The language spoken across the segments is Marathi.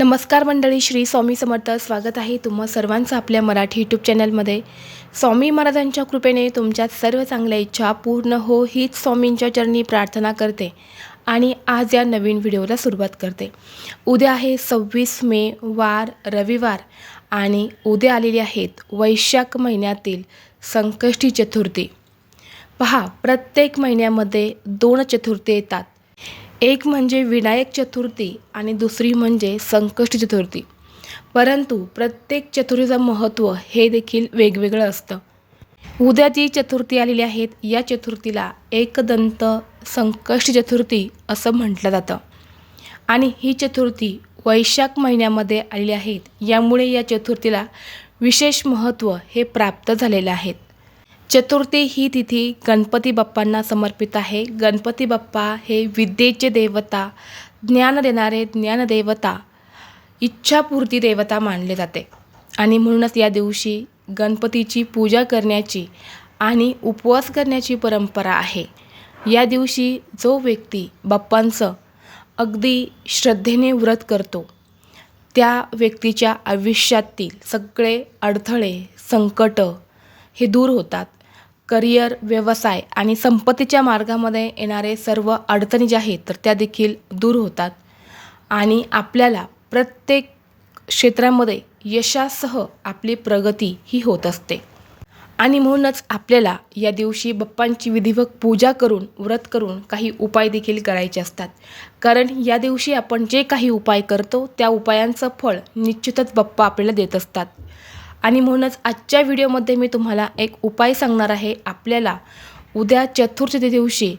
नमस्कार मंडळी श्री स्वामी समर्थ. स्वागत आहे तुम्हा सर्वांचं आपल्या मराठी यूट्यूब चॅनलमध्ये स्वामी महाराजांच्या कृपेने तुमच्या सर्व चांगल्या इच्छा पूर्ण हो हीच स्वामींच्या चरणी प्रार्थना करते आणि आज या नवीन व्हिडिओला सुरुवात करते. उद्या आहे सव्वीस मे वार रविवार आणि उद्या आलेली आहेत वैशाख महिन्यातील संकष्टी चतुर्थी. पहा प्रत्येक महिन्यामध्ये दोन चतुर्थी येतात. एक म्हणजे विनायक चतुर्थी आणि दुसरी म्हणजे संकष्ट चतुर्थी. परंतु प्रत्येक चतुर्थीचं महत्त्व हे देखील वेगवेगळं असतं. उद्या जी चतुर्थी आलेली आहेत या चतुर्थीला एकदंत संकष्ट चतुर्थी असं म्हटलं जातं. आणि ही चतुर्थी वैशाख महिन्यामध्ये आलेली आहेत यामुळे या चतुर्थीला विशेष महत्त्व हे प्राप्त झालेलं आहेत चतुर्थी ही तिथी गणपती बाप्पांना समर्पित आहे. गणपती बाप्पा हे विद्येचे देवता ज्ञान देणारे ज्ञानदेवता इच्छापूर्ती देवता मानले जाते. आणि म्हणूनच या दिवशी गणपतीची पूजा करण्याची आणि उपवास करण्याची परंपरा आहे. या दिवशी जो व्यक्ती बाप्पांचं अगदी श्रद्धेने व्रत करतो त्या व्यक्तीच्या आयुष्यातील सगळे अडथळे संकट हे दूर होतात. करिअर व्यवसाय आणि संपत्तीच्या मार्गामध्ये येणारे सर्व अडचणी ज्या आहेत तर त्या देखील दूर होतात. आणि आपल्याला प्रत्येक क्षेत्रामध्ये यशासह आपली प्रगती ही होत असते. आणि म्हणूनच आपल्याला या दिवशी बाप्पांची विधिवत पूजा करून व्रत करून काही उपाय देखील करायचे असतात. कारण या दिवशी आपण जे काही उपाय करतो त्या उपायांचं फळ निश्चितच बाप्पा आपल्याला देत असतात. आणि म्हणूनच आजच्या व्हिडिओमध्ये मी तुम्हाला एक उपाय सांगणार आहे आपल्याला उद्या चतुर्थी दिवशी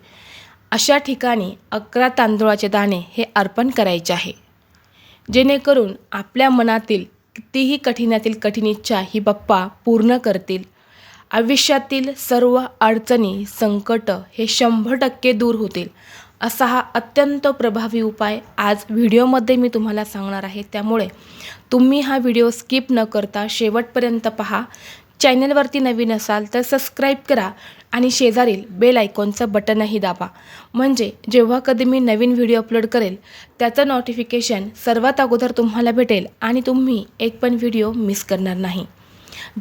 अशा ठिकाणी अकरा तांदूळाचे दाणे हे अर्पण करायचे आहे. जेणेकरून आपल्या मनातील कितीही कठीणातील कठीण इच्छा ही बाप्पा पूर्ण करतील. आयुष्यातील सर्व अडचणी संकट हे शंभर टक्के दूर होतील. असा हा अत्यंत प्रभावी उपाय आज व्हिडिओमध्ये मी तुम्हाला सांगणार आहे. त्यामुळे तुम्ही हा व्हिडिओ स्किप न करता शेवटपर्यंत पहा. चॅनलवरती नवीन असाल तर सबस्क्राईब करा आणि शेजारील बेल आयकॉनचं बटनही दाबा. म्हणजे जेव्हा कधी मी नवीन व्हिडिओ अपलोड करेल त्याचं नोटिफिकेशन सर्वात अगोदर तुम्हाला भेटेल आणि तुम्ही एक पण व्हिडिओ मिस करणार नाही.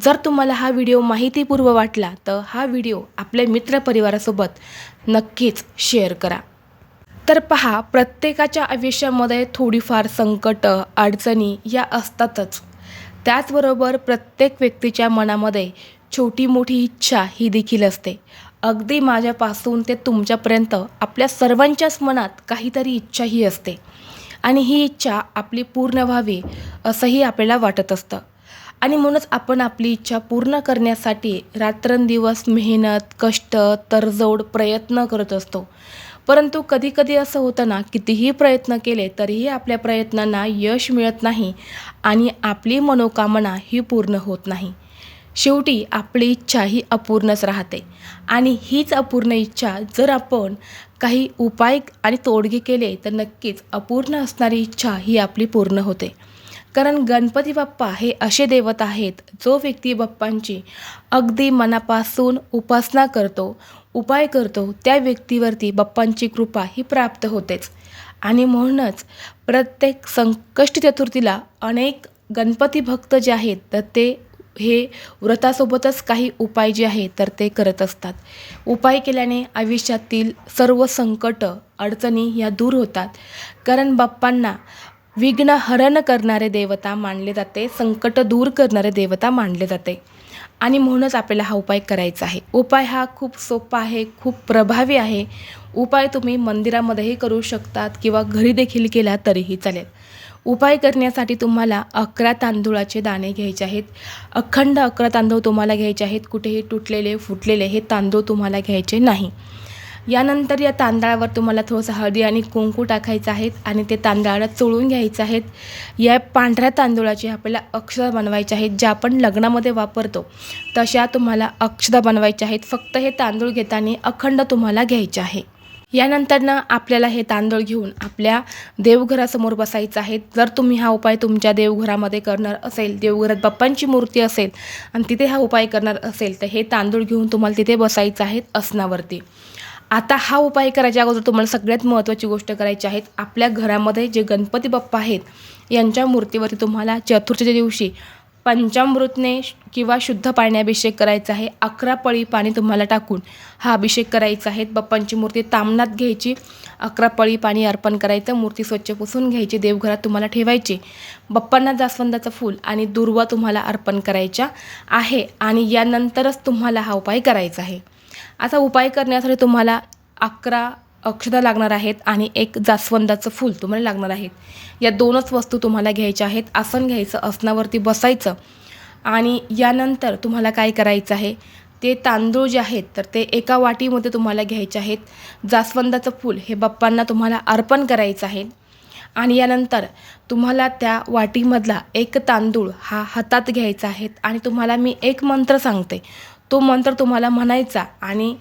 जर तुम्हाला हा व्हिडिओ माहितीपूर्व वाटला तर हा व्हिडिओ आपल्या मित्रपरिवारासोबत नक्कीच शेअर करा. तर पहा प्रत्येकाच्या आयुष्यामध्ये थोडीफार संकट अडचणी या असतातच. त्याचबरोबर प्रत्येक व्यक्तीच्या मनामध्ये छोटी मोठी इच्छा ही देखील असते. अगदी माझ्यापासून ते तुमच्यापर्यंत आपल्या सर्वांच्याच मनात काहीतरी इच्छा ही असते. आणि ही इच्छा आपली पूर्ण व्हावी असंही आपल्याला वाटत असतं. आणि म्हणूनच आपण आपली इच्छा पूर्ण करण्यासाठी रात्रंदिवस मेहनत कष्ट तरजोड प्रयत्न करत असतो. परंतु कधीकधी असं होतं ना कितीही प्रयत्न केले तरीही आपल्या प्रयत्नांना यश मिळत नाही आणि आपली मनोकामना ही पूर्ण होत नाही. शेवटी आपली इच्छा ही अपूर्णच राहते आणि हीच अपूर्ण इच्छा जर आपण काही उपाय आणि तोडगे केले तर नक्कीच अपूर्ण असणारी इच्छा ही आपली पूर्ण होते. कारण गणपती बाप्पा हे असे देवत आहेत जो व्यक्ती बाप्पांची अगदी मनापासून उपासना करतो उपाय करतो त्या व्यक्तीवरती बाप्पांची कृपा ही प्राप्त होतेच. आणि म्हणूनच प्रत्येक संकष्ट चतुर्थीला अनेक गणपती भक्त जे आहेत तर ते हे व्रतासोबतच काही उपाय जे आहेत तर ते करत असतात. उपाय केल्याने आयुष्यातील सर्व संकट अडचणी या दूर होतात. कारण बाप्पांना विघ्न हरण करणारे देवता मानले जाते संकट दूर करणारे देवता मानले जाते. आणि म्हणूनच आपल्याला हा उपाय करायचा आहे. उपाय हा खूप सोपा आहे खूप प्रभावी आहे. उपाय तुम्ही मंदिरामध्येही करू शकतात किंवा घरी देखील केला तरीही चालेल. उपाय करण्यासाठी तुम्हाला अकरा तांदूळाचे दाणे घ्यायचे आहेत. अखंड अकरा तांदूळ तुम्हाला घ्यायचे आहेत. कुठेही तुटलेले फुटलेले हे तांदूळ तुम्हाला घ्यायचे नाही. यानंतर या तांदळावर तुम्हाला थोडंसं हळदी आणि कुंकू टाकायचं आहेत आणि ते तांदळाला चोळून घ्यायचं आहेत या पांढऱ्या तांदूळाचे आपल्याला अक्षदा बनवायचे आहेत ज्या आपण लग्नामध्ये वापरतो. तशा तुम्हाला अक्षदा बनवायच्या आहेत. फक्त हे तांदूळ घेताना अखंड तुम्हाला घ्यायचे आहे. यानंतर ना आपल्याला हे तांदूळ घेऊन आपल्या देवघरासमोर बसायचं आहे. जर तुम्ही हा उपाय तुमच्या देवघरामध्ये करणार असेल देवघरात बाप्पांची मूर्ती असेल आणि तिथे हा उपाय करणार असेल तर हे तांदूळ घेऊन तुम्हाला तिथे बसायचं आहे असनावरती. आता हा उपाय करायच्या अगोदर तुम्हाला सगळ्यात महत्त्वाची गोष्ट करायची आहे. आपल्या घरामध्ये जे गणपती बाप्पा आहेत यांच्या मूर्तीवरती तुम्हाला चतुर्थीच्या दिवशी पंचामृतने किंवा शुद्ध पाणी अभिषेक करायचा आहे. अकरा पळी पाणी तुम्हाला टाकून हा अभिषेक करायचा आहे. बाप्पांची मूर्ती तामणात घ्यायची. अकरा पळी पाणी अर्पण करायचं. मूर्ती स्वच्छ पुसून घ्यायची. देवघरात तुम्हाला ठेवायची. बाप्पांना जास्वंदाचं फूल आणि दुर्वा तुम्हाला अर्पण करायच्या आहे आणि यानंतरच तुम्हाला हा उपाय करायचा आहे. असा उपाय करण्यासाठी तुम्हाला अकरा अक्षता लागणार आहेत आणि एक जास्वंदाचं फूल तुम्हाला लागणार आहेत. या दोनच वस्तू तुम्हाला घ्यायच्या आहेत. आसन घ्यायचं आसनावरती बसायचं आणि यानंतर तुम्हाला काय करायचं आहे? ते तांदूळ जे आहेत तर ते एका वाटीमध्ये तुम्हाला घ्यायचे आहेत. जास्वंदाचं फूल हे बाप्पांना तुम्हाला अर्पण करायचं आहे. आणि यानंतर तुम्हाला त्या वाटीमधला एक तांदूळ हा हातात घ्यायचा आहे आणि तुम्हाला मी एक मंत्र सांगते. तो मंत्र तुम्हाला म्हणायचा आणि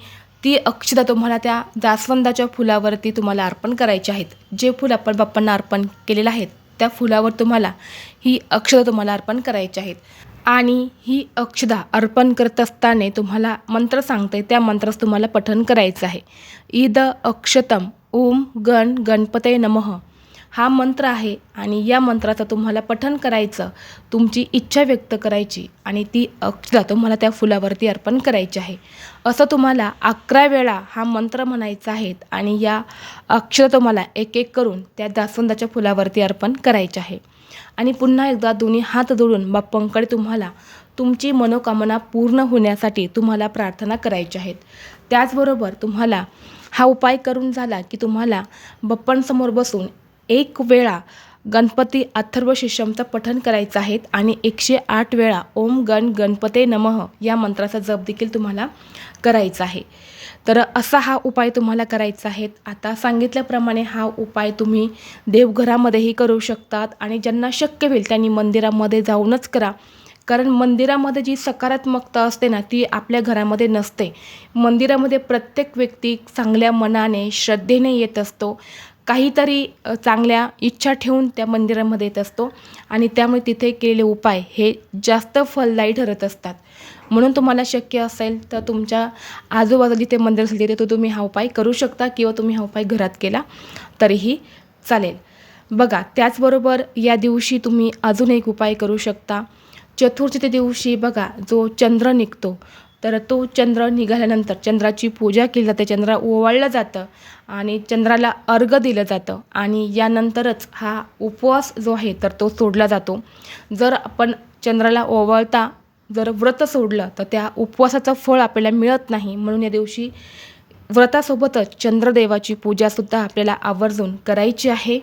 ती अक्षता तुम्हाला त्या जास्वंदाच्या फुलावरती तुम्हाला अर्पण करायची आहेत. जे फुल आपण बाप्पांना अर्पण केलेलं आहेत त्या फुलावर तुम्हाला ही अक्षता तुम्हाला अर्पण करायची आहेत. आणि ही अक्षदा अर्पण करत असताना तुम्हाला मंत्र सांगते त्या मंत्रास तुम्हाला पठण करायचं आहे. ईद अक्षतम ओम गण गणपते नमः. हा मंत्र आहे आणि या मंत्राचं तुम्हाला पठन करायचं तुमची इच्छा व्यक्त करायची आणि ती अक्षदा तुम्हाला त्या फुलावरती अर्पण करायची आहे. असं तुम्हाला अकरा वेळा हा मंत्र म्हणायचा आहे आणि या अक्षर तुम्हाला एक एक करून त्या जास्वंदाच्या फुलावरती अर्पण करायचे आहे. आणि पुन्हा एकदा दोन्ही हात जोडून बाप्पांकडे तुम्हाला तुमची मनोकामना पूर्ण होण्यासाठी तुम्हाला प्रार्थना करायची आहेत. त्याचबरोबर तुम्हाला हा उपाय करून झाला की तुम्हाला बप्पांसमोर बसून एक वेळा गणपती अथर्व शिष्यमचं पठण करायचं आहे आणि एकशे आठ वेळा ओम गण गणपते नमः या मंत्राचा जप देखील तुम्हाला करायचा आहे. तर असा हा उपाय तुम्हाला करायचा आहे. आता सांगितल्याप्रमाणे हा उपाय तुम्ही देवघरामध्येही करू शकतात आणि ज्यांना शक्य होईल त्यांनी मंदिरामध्ये जाऊनच करा. कारण मंदिरामध्ये जी सकारात्मकता असते ना ती आपल्या घरामध्ये नसते. मंदिरामध्ये प्रत्येक व्यक्ती चांगल्या मनाने श्रद्धेने येत असतो. काहीतरी चांगल्या इच्छा ठेवून त्या मंदिरामध्ये येत असतो. आणि त्यामुळे तिथे केलेले उपाय हे जास्त फलदायी ठरत असतात. म्हणून तुम्हाला शक्य असेल तर तुमच्या आजूबाजूला जिथे मंदिर असेल तिथे तो तुम्ही हा उपाय करू शकता किंवा तुम्ही हा उपाय घरात केला तरीही चालेल. बघा त्याचबरोबर या दिवशी तुम्ही अजून एक उपाय करू शकता. चतुर्थीच्या दिवशी बघा जो चंद्र निघतो तर तो चंद्र निघाल्यानंतर चंद्राची पूजा केली जाते चंद्र ओवाळलं जातं आणि चंद्राला अर्घ दिलं जातं आणि यानंतरच हा उपवास जो आहे तर तो सोडला जातो. जर आपण चंद्राला ओवाळता जर व्रत सोडलं तर त्या उपवासाचं फळ आपल्याला मिळत नाही. म्हणून या दिवशी व्रतासोबतच चंद्रदेवाची पूजासुद्धा आपल्याला आवर्जून करायची आहे.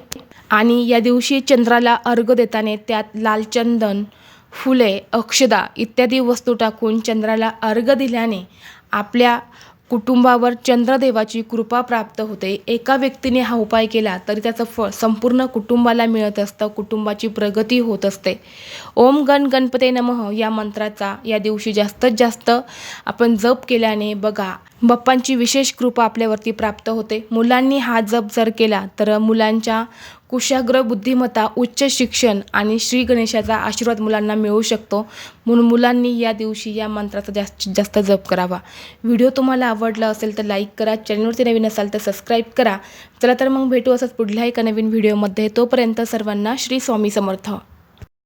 आणि या दिवशी चंद्राला अर्घ देताना त्यात लाल चंदन फुले अक्षदा इत्यादी वस्तू टाकून चंद्राला अर्घ दिल्याने आपल्या कुटुंबावर चंद्रदेवाची कृपा प्राप्त होते. एका व्यक्तीने हा उपाय केला तरी त्याचं फळ संपूर्ण कुटुंबाला मिळत असतं. कुटुंबाची प्रगती होत असते. ओम गण गणपते नमः या मंत्राचा या दिवशी जास्तीत जास्त आपण जप केल्याने बघा बाप्पांची विशेष कृपा आपल्यावरती प्राप्त होते. मुलांनी हा जप जर केला तर मुलांच्या कुशाग्र बुद्धिमत्ता उच्च शिक्षण आणि श्री गणेशाचा आशीर्वाद मुलांना मिळू शकतो. म्हणून मुलांनी या दिवशी या मंत्राचा जास्तीत जास्त जप करावा. व्हिडिओ तुम्हाला आवडला असेल तर लाईक करा. चॅनलवरती नवीन असाल तर सबस्क्राईब करा. चला तर मग भेटू असंच पुढल्या एका नवीन व्हिडिओमध्ये. तोपर्यंत सर्वांना श्री स्वामी समर्थ.